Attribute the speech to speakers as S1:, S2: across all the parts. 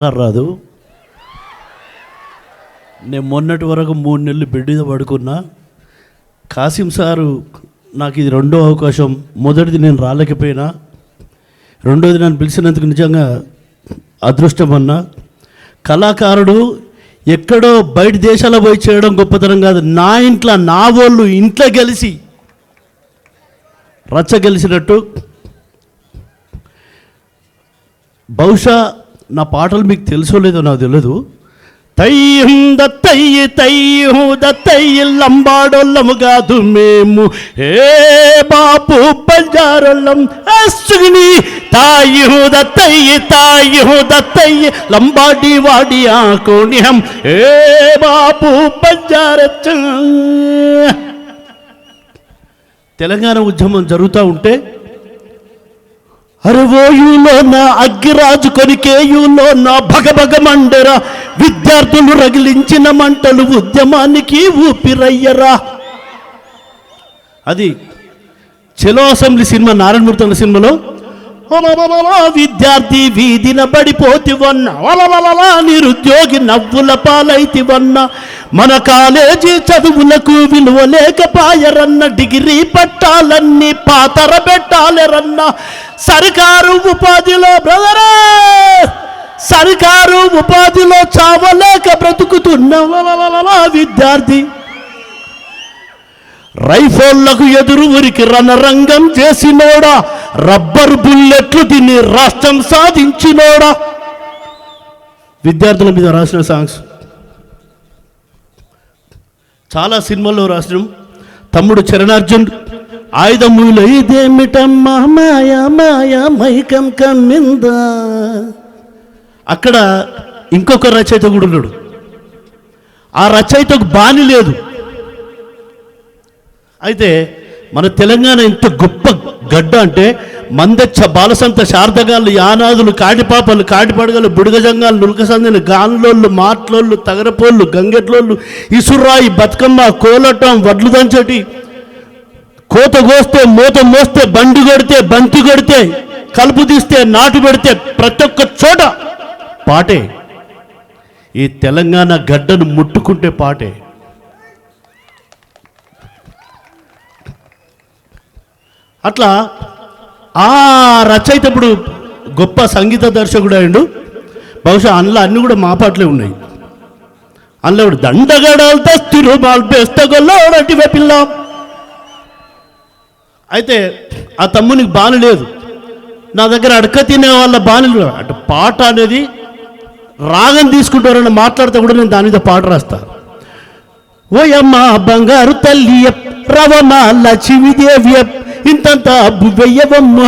S1: రాదు. నేను మొన్నటి వరకు మూడు నెలలు బెడ్ మీద పడుకున్నా. కాసిం సారు నాకు ఇది రెండో అవకాశం. మొదటిది నేను రాలేకపోయినా. రెండోది నన్ను పిలిచినందుకు నిజంగా అదృష్టం అన్నా. కళాకారుడు ఎక్కడో బయట దేశాల పోయి చేయడం గొప్పతనం కాదు. నా ఇంట్లో నా వాళ్ళు ఇంట్లో గెలిచి రచ్చ గెలిచినట్టు. బహుశా నా పాటలు మీకు తెలుసో లేదో నాకు తెలియదు తయ్యం దత్తయ్యి తయ్యం దత్తయ్యి లంబాడొల్లము కాదు మేము. ఏ బాపు బంజారోళ్ళం అసుగిని తాయు దత్తయ్యి తాయు దత్తయ్యి లంబాడి వాడి ఆ కోణ్యం ఏ బాపు బంజారచ్చ. తెలంగాణ ఉద్యమం జరుగుతూ ఉంటే అరవోయులో నా అగ్గిరాజు కొనికేయులో నా భగభగ మండరా విద్యార్థులు రగిలించిన మంటలు ఉద్యమానికి ఊపిరయ్యరా. అది చెలో అసెంబ్లీ సినిమా నారాయణమూర్తి అన్న సినిమాలో విద్యార్థి వీధిన పడిపోతివన్న అలవలలా నిరుద్యోగి నవ్వుల పాలైతివన్న మన కాలేజీ చదువులకు విలువ లేకపాయరన్న డిగ్రీ పట్టాలన్నీ పాతర పెట్టాలరన్న సర్కారు ఉపాధిలో బ్రదరే! సర్కారు ఉపాధిలో చావలేక బ్రతుకుతున్న ఒలలలలా విద్యార్థి రైఫోళ్ళకు ఎదురు ఉరికి రణరంగం చేసినోడా రబ్బర్ బుల్లెట్లు తిని రాష్ట్రం సాధించినోడా? విద్యార్థుల మీద రాసిన సాంగ్స్. చాలా సినిమాల్లో రాసిన. తమ్ముడు చరణార్జున్ ఆయుధములు ఇదేమిటమ్మా? మాయా మాయా మైకం కమ్మిందా అక్కడ ఇంకొక రచయిత కూడా ఉన్నాడు. ఆ రచయితకు బాని లేదు అయితే మన తెలంగాణ ఇంత గొప్ప గడ్డ అంటే మందచ్చ బాలసంత శారదగాళ్ళు యానాదులు కాటిపాపలు కాటిపడగలు బుడగజంగాలు నులకసందని గాన్లోళ్ళు మాట్లోళ్ళు తగరపోళ్ళు గంగెట్లోళ్ళు ఇసురాయి బతుకమ్మ కోలటం వడ్లు దంచటి కోత కోస్తే మూత మోస్తే బండి కొడితే బంతి కొడితే కలుపు తీస్తే నాటు పెడితే ప్రతి ఒక్క చోట పాటే. ఈ తెలంగాణ గడ్డను ముట్టుకుంటే పాటే. అట్లా ఆ రచయిత ఇప్పుడు గొప్ప సంగీత దర్శకుడు అయిండు బహుశా అందులో అన్నీ కూడా మా పాటలే ఉన్నాయి. అందులో కూడా దండగడాలు తస్తిరు బాల్పేస్తగొల్లోడటి పిల్లం అయితే ఆ తమ్మునికి బాను లేదు. నా దగ్గర అడక తినే వాళ్ళ బాణులు అంటే పాట అనేది రాగం తీసుకుంటారని మాట్లాడితే కూడా నేను దాని మీద పాట రాస్తా. ఓయమ్మ బంగారు తల్లి రవమ లక్ష్మీదేవి ఇంతంత వెయ్యవమ్మ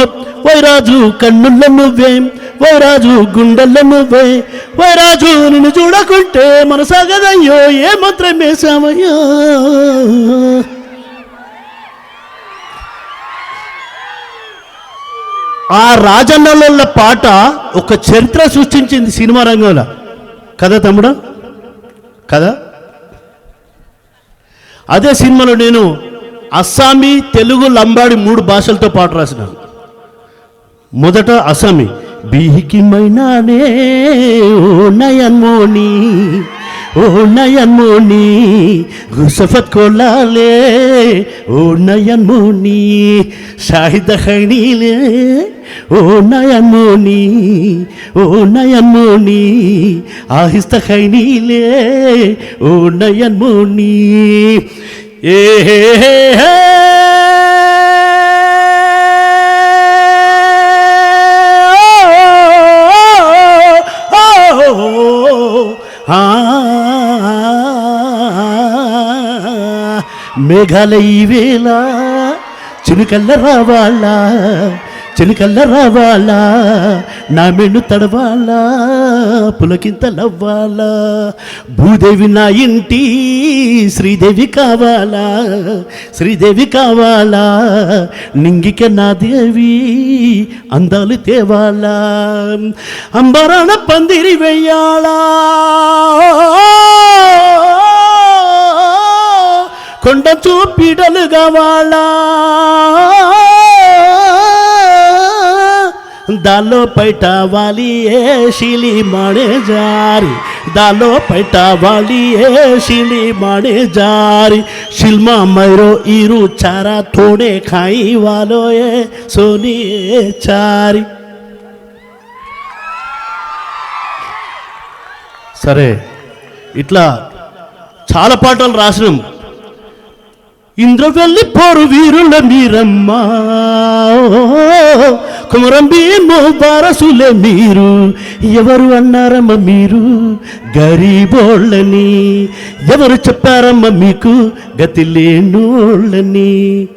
S1: వైరాజు కన్నుళ్ళ నువ్వే వైరాజు గుండెల నువ్వే. వైరాజు నిన్ను చూడకుంటే మనసాగదయ్యో ఏ మంత్రం వేసామయ్యో ఆ రాజన్నల పాట ఒక చరిత్ర సృష్టించింది సినిమా రంగంలో. కదా తమ్ముడు? కదా? అదే సినిమాలో నేను అస్సామీ తెలుగు లంబాడి మూడు భాషలతో పాట రాసినాను మొదట అస్సామీ. బీహికి మైనానే ఓ నయన్మోని ఓ నయన్మోని గుసఫత్ కొల్లాలే ఓ నయన్మోని షాహిద ఖైనీలే ఓ నయన్మోని ఓ నయన్మోని ఆహిస్త ఖైనీలే ఓ నయన్మోని. ఏ మేఘాలయ వేళ చినుకల్ల రావాళ్ళ చెలికల్ల రావాలా? నా మెన్ను తడవాలా? పులకింతలవ్వాలా? భూదేవి నా ఇంటి శ్రీదేవి కావాలా? శ్రీదేవి కావాలా? నింగిక నా దేవి అందాలు తేవాలా? అంబరాన పందిరి వెయ్యాలా? కొండ చూపిడలు కావాలా దాలో పైట వాలి ఏ శిలి మాడే జారి. దాలో పైట వాలి ఏ శిలి మాడే జారి. శిల్మా మైरो ఈరు చారా తోడే ఖాయి వాలో ఏ సోని ఏ చారి. సరే ఇట్లా చాలా పాటలు రాసినాం. ఇంద్రవెల్లి పోరు వీరుల మీరమ్మ. కుమరం భీము వారసులే మీరు. ఎవరు అన్నారమ్మ మీరు? గరీబోళ్ళని. ఎవరు చెప్పారమ్మ మీకు? గతి లేనోళ్ళని.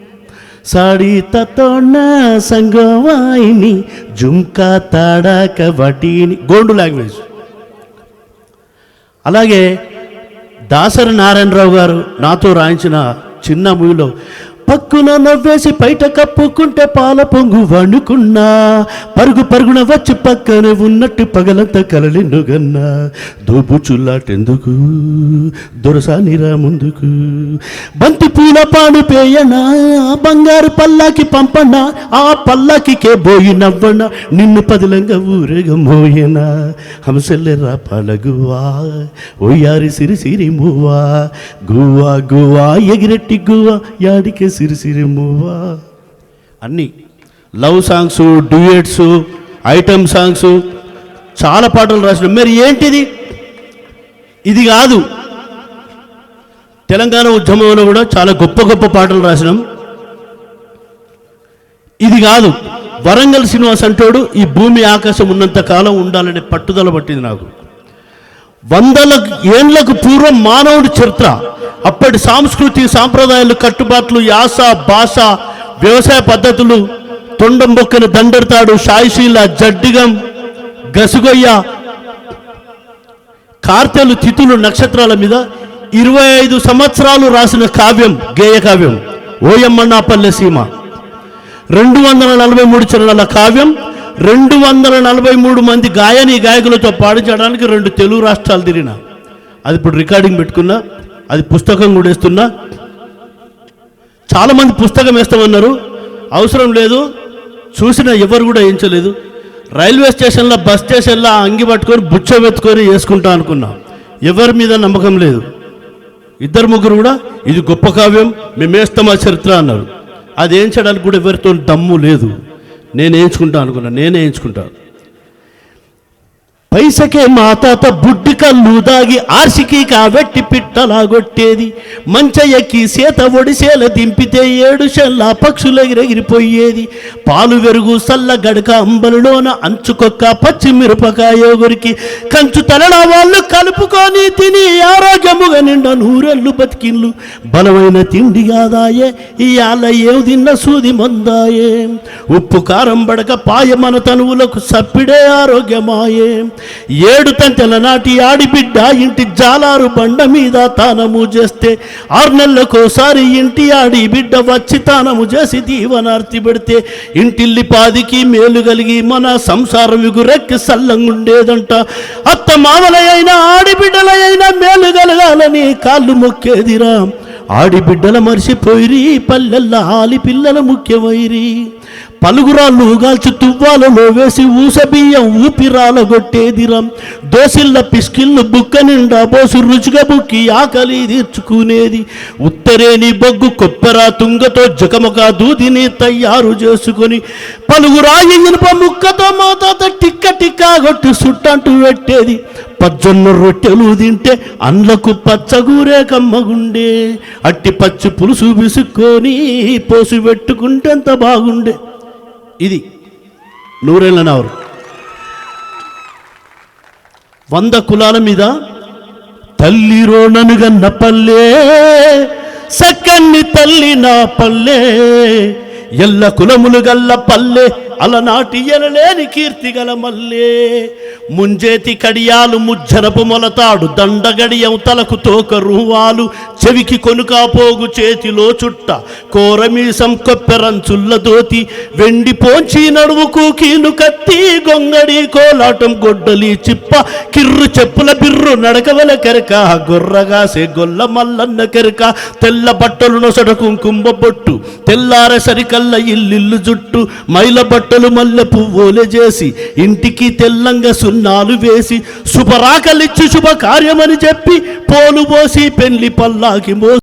S1: సాడి తతోణ సంగవాయిని జుంకా తాడాక వటీని. గోండు లాంగ్వేజ్. అలాగే దాసరి నారాయణరావు గారు నాతో రాయించిన చిన్న మూవీలో పక్కున నవ్వేసి బయట కప్పుకుంటే పాల పొంగు వణుకున్నా. పరుగు పరుగున వచ్చి పక్కనే ఉన్నట్టు పగలంతా కలలిండుగన్నా. దోపు చుల్లాటెందుకు? దొరసానిరా ముందుకు. బంతి పూల పాడు పేయనా? బంగారు పల్లాకి పంపనా? ఆ పల్లాకికే బోయి నవ్వనా? నిన్ను పదిలంగా ఊరేగమోయనా హంసెల్లెరా పలగువా? ఓయారి సిరి సిరి మూవా? గువా గువా ఎగిరెట్టి గువా యాడికే సిరి సిరి మువ్వా అన్నీ love songs duets item songs చాలా పాటలు రాసిన. మరి ఏంటిది? ఇది కాదు. తెలంగాణ ఉద్యమంలో కూడా చాలా గొప్ప గొప్ప పాటలు రాసినాం. ఇది కాదు. వరంగల్ శ్రీనివాస్ అంటాడు ఈ భూమి ఆకాశం ఉన్నంత కాలం ఉండాలనే పట్టుదల పట్టింది నాకు. వందల ఏండ్లకు పూర్వం మానవుడి చరిత్ర. అప్పటి సాంస్కృతి సాంప్రదాయాలు కట్టుబాట్లు యాస భాష వ్యవసాయ పద్ధతులు తొండం బొక్కను దండెడతాడు షాయిశీల జడ్డిగం గసుగొయ్య. కార్తెలు తిథులు నక్షత్రాల మీద ఇరవై ఐదు సంవత్సరాలు రాసిన కావ్యం గేయ కావ్యం ఓయమ్మన్నాపల్లె సీమ. రెండు వందల నలభై మూడు చరణాల కావ్యం రెండు వందల నలభై మూడు మంది గాయని గాయకులతో పాడించడానికి రెండు తెలుగు రాష్ట్రాలు తిరిగిన. అది ఇప్పుడు రికార్డింగ్ పెట్టుకున్నా అది పుస్తకం కూడా వేస్తున్నా. చాలామంది పుస్తకం వేస్తామన్నారు. అవసరం లేదు చూసిన ఎవరు కూడా వేయించలేదు. రైల్వే స్టేషన్లో బస్ స్టేషన్లో అంగి పట్టుకొని బుచ్చం పెట్టుకొని వేసుకుంటా అనుకున్నా. ఎవరి మీద నమ్మకం లేదు. ఇద్దరు ముగ్గురు కూడా ఇది గొప్ప కావ్యం మేము వేస్తాం ఆ చరిత్ర అన్నారు. అది వేయించడానికి కూడా ఎవరితో దమ్ము లేదు. నేను వేయించుకుంటాను అనుకున్నాను నేనే వేయించుకుంటాను పైసకే మా తాత బుడ్డి కళ్ళు దాగి ఆర్సికి కావెట్టి పిట్టలాగొట్టేది మంచయ్యకి సేత ఒడిసేల దింపితే ఏడు షెల్ల పక్షులు ఎగిరెగిరిపోయేది. పాలు వెరుగు సల్ల గడక అంబలులోన అంచుకొక్క పచ్చిమిరపకాయ గురికి కంచు తలన వాళ్ళు కలుపుకొని తిని ఆరోగ్యముగా నిండా నూరెళ్ళు బతికిన్లు. బలమైన తిండి కాదాయే ఇవాళ ఏవు తిన్న సూది మందాయే. ఉప్పు కారం బడక పాయ మన తనువులకు సప్పిడే ఆరోగ్యమాయే. ఏడు తంతెల నాటి ఆడిబిడ్డ ఇంటి జాలారు బండ మీద తానము చేస్తే ఆరు నెలలకోసారి ఇంటి ఆడి బిడ్డ వచ్చి తానము చేసి దీవనార్తి పెడితే ఇంటిల్లి పాదికి మేలు కలిగి మన సంసారం ఎగురెక్కి సల్లంగుండేదంట. అత్త మామలైన ఆడిబిడ్డలైన మేలు కలగాలని కాళ్ళు మొక్కేదిరా. ఆడిబిడ్డల మర్చిపోయిరి పల్లెల్లా ఆలి పిల్లల ముఖ్యమైరి పలుగురాళ్ళు గాల్చి తువ్వాలలో వేసి ఊసబియ్యం ఊపిరాల కొట్టేదిరం దోసిళ్ళ పిస్కిళ్ళు బుక్క నిండా బోసు రుచిగా బుక్కి ఆకలి తీర్చుకునేది. ఉత్తరేని బొగ్గు కొప్పెర తుంగతో జకమగా దూదిని తయారు చేసుకొని పలుగురా ఇనుప ముక్కతో మా తాత టిక్క టిక్కా కొట్టి సుట్టంటూ పెట్టేది. పజ్జొన్న రొట్టెలు తింటే అండ్లకు పచ్చగూరే కమ్మగుండే. అట్టి పచ్చి పులుసు విసుక్కొని పోసి పెట్టుకుంటే ఎంత బాగుండే. ఇది నూరేళ్ళ నావరు. వంద కులాల మీద తల్లి రోణనుగన్న పల్లే సక్కన్ని తల్లి నా పల్లె ఎల్ల కులములు గల్ల పల్లె అలనాటి ఎనలేని కీర్తి గల మల్లే. ముంజేతి కడియాలు ముజ్జరపు మొలతాడు దండగడియం తలకు తోక రూవాలు చెవికి కొనుకాపోగు చేతిలో చుట్ట కోరమీసం కొప్పెరంచుల్ల దోతి వెండి పోంచి నడువుకు కీలు కత్తి గొంగడి కోలాటం గొడ్డలి చిప్ప కిర్రు చెప్పుల బిర్రు నడకవల కెరక గొర్రగాసే గొల్ల మల్లన్న కెరక తెల్ల బట్టలు నొసట కుంకుమ బొట్టు తెల్లార సరికల్ల ఇల్లిల్లు జుట్టు మైల బట్టలు మల్లె పువ్వులు చేసి ఇంటికి తెల్లంగా సున్నాలు వేసి శుభరాకలిచ్చి శుభకార్యమని చెప్పి పోలు పోసి పెళ్ళి పల్లాకి మోసి